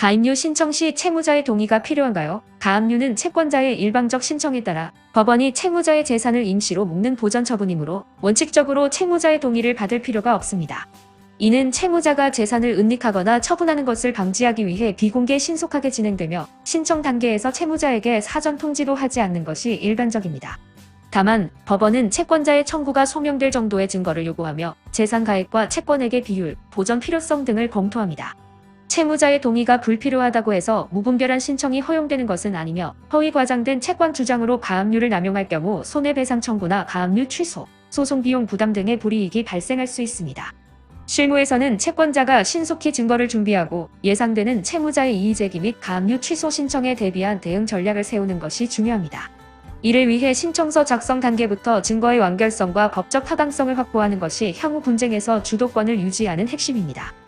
가압류 신청 시 채무자의 동의가 필요한가요? 가압류는 채권자의 일방적 신청에 따라 법원이 채무자의 재산을 임시로 묶는 보전 처분이므로 원칙적으로 채무자의 동의를 받을 필요가 없습니다. 이는 채무자가 재산을 은닉하거나 처분하는 것을 방지하기 위해 비공개 신속하게 진행되며 신청 단계에서 채무자에게 사전 통지도 하지 않는 것이 일반적입니다. 다만 법원은 채권자의 청구가 소명될 정도의 증거를 요구하며 재산 가액과 채권액의 비율, 보전 필요성 등을 검토합니다. 채무자의 동의가 불필요하다고 해서 무분별한 신청이 허용되는 것은 아니며 허위 과장된 채권 주장으로 가압류를 남용할 경우 손해배상 청구나 가압류 취소, 소송 비용 부담 등의 불이익이 발생할 수 있습니다. 실무에서는 채권자가 신속히 증거를 준비하고 예상되는 채무자의 이의제기 및 가압류 취소 신청에 대비한 대응 전략을 세우는 것이 중요합니다. 이를 위해 신청서 작성 단계부터 증거의 완결성과 법적 타당성을 확보하는 것이 향후 분쟁에서 주도권을 유지하는 핵심입니다.